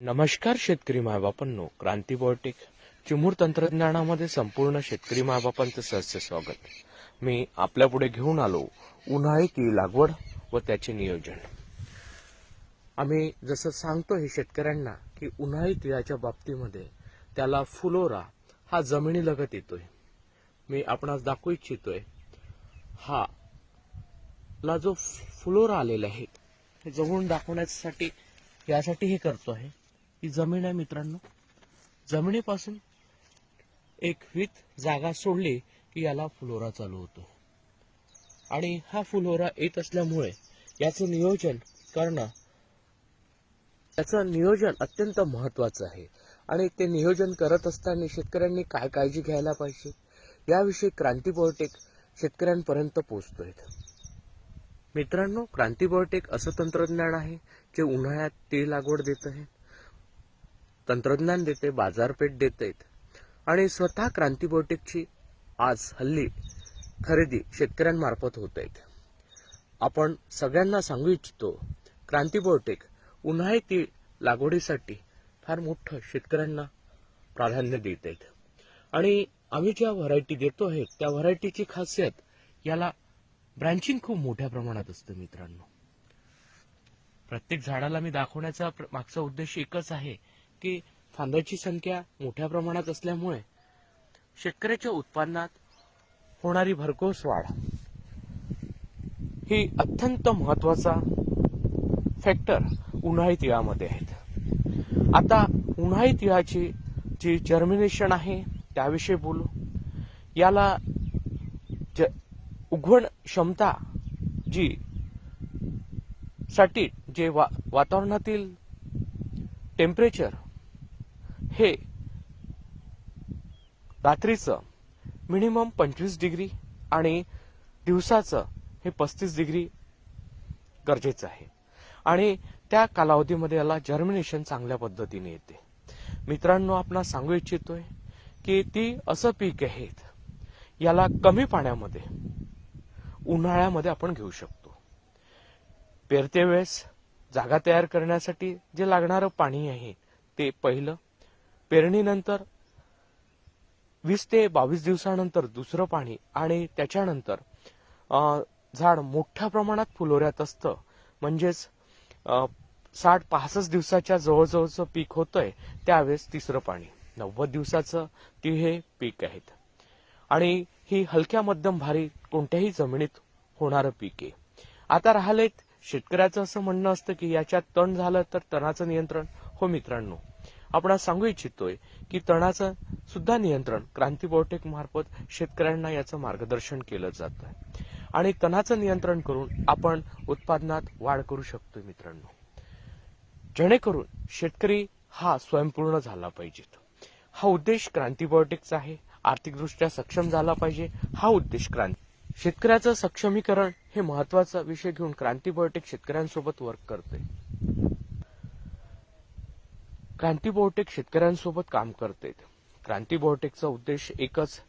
नमस्कार शेतकरी मायबापांनो क्रांती बॉटिक चिमूर तंत्रज्ञानामध्ये संपूर्ण शेतकरी मायबापांचं सहस्य स्वागत. मी आपल्यापुढे घेऊन आलो उन्हाळी केळी लागवड व त्याचे नियोजन. आम्ही जसं सांगतो हे शेतकऱ्यांना की उन्हाळी तिळाच्या बाबतीमध्ये त्याला फुलोरा हा जमिनीलगत येतोय. मी आपणास दाखवू इच्छितोय हा ला जो फुलोरा आलेला आहे हे जवळून दाखवण्यासाठी यासाठी हे करतो आहे. ही जमीन आहे मित्रांनो. जमिनीपासून एक वीत जागा सोडली की याला फुलोरा चालू होतो. आणि हा फुलोरा येत असल्यामुळे याचं नियोजन करणं त्याचं नियोजन अत्यंत महत्वाचं आहे. आणि ते नियोजन करत असताना शेतकऱ्यांनी काय काळजी घ्यायला पाहिजे? याविषयी क्रांती बायोटेक शेतकऱ्यांपर्यंत पोचतोय मित्रांनो क्रांती बायोटेक असं तंत्रज्ञान आहे जे उन्हाळ्यात तीळ लागवड देत आहे. तंत्रज्ञान देते बाजारपेठ देत आहेत आणि स्वतः क्रांती बायोटेकची आज हल्ली खरेदी शेतकऱ्यांमार्फत होत आहेत आपण सगळ्यांना सांगू इच्छितो क्रांती उन्हाळी तीळ लागवडीसाठी फार मोठं शेतकऱ्यांना प्राधान्य देत आहेत आणि आम्ही ज्या व्हरायटी देतो आहे त्या व्हरायटीची खासियत याला ब्रँचिंग खूप मोठ्या प्रमाणात असतं मित्रांनो. प्रत्येक झाडाला मी दाखवण्याचा मागचा उद्देश एकच आहे की फांद्याची संख्या मोठ्या प्रमाणात असल्यामुळे शेतकऱ्याच्या उत्पन्नात होणारी भरघोस वाढ ही अत्यंत महत्त्वाचा फॅक्टर उन्हाळी तिळामध्ये आहेत. आता उन्हाळी तिळाची जी जर्मिनेशन आहे त्याविषयी बोलू. याला ज उघवण क्षमता जी साठी जे वा वातावरणातील टेम्परेचर हे. रात्रीचं मिनिमम पंचवीस डिग्री आणि दिवसाचं हे पस्तीस डिग्री गरजेचं आहे. आणि त्या कालावधीमध्ये याला जर्मिनेशन चांगल्या पद्धतीने येते. मित्रांनो आपण सांगू इच्छितोय की ती असं पीक आहे याला कमी पाण्यामध्ये उन्हाळ्यामध्ये आपण घेऊ शकतो. पेरते वेळेस जागा तयार करण्यासाठी जे लागणारं पाणी आहे ते पहिलं पेरणीनंतर वीस ते बावीस दिवसानंतर दुसरं पाणी आणि त्याच्यानंतर झाड मोठ्या प्रमाणात फुलोऱ्यात असतं. म्हणजेच साठ पासष्ट दिवसाच्या जवळजवळचं पीक होतंय त्यावेळेस तिसरं पाणी. नव्वद दिवसाचं ती हे पीक आहेत. आणि ही हलक्या मध्यम भारी कोणत्याही जमिनीत होणारं पीक आहे. आता राहिलेत शेतकऱ्याचं असं म्हणणं असतं की याच्यात तण झालं तर तणाचं नियंत्रण. हो मित्रांनो आपण सांगू इच्छितोय की तणाचं सुद्धा नियंत्रण क्रांती बायोटेक मार्फत शेतकऱ्यांना याचं मार्गदर्शन केलं जातं. आणि तणाचं नियंत्रण करून आपण उत्पादनात वाढ करू शकतो मित्रांनो. जेणेकरून शेतकरी हा स्वयंपूर्ण झाला पाहिजे. हा उद्देश क्रांतीबायोटिकचा आहे. आर्थिकदृष्ट्या सक्षम झाला पाहिजे. हा उद्देश क्रांती. शेतकऱ्याचं सक्षमीकरण हे महत्त्वाचा विषय घेऊन क्रांती बायोटेक शेतकऱ्यांसोबत वर्क करते क्रांती बोर्टेक शेतकऱ्यांसोबत काम करते क्रांती बोर्टेकचा उद्देश एकच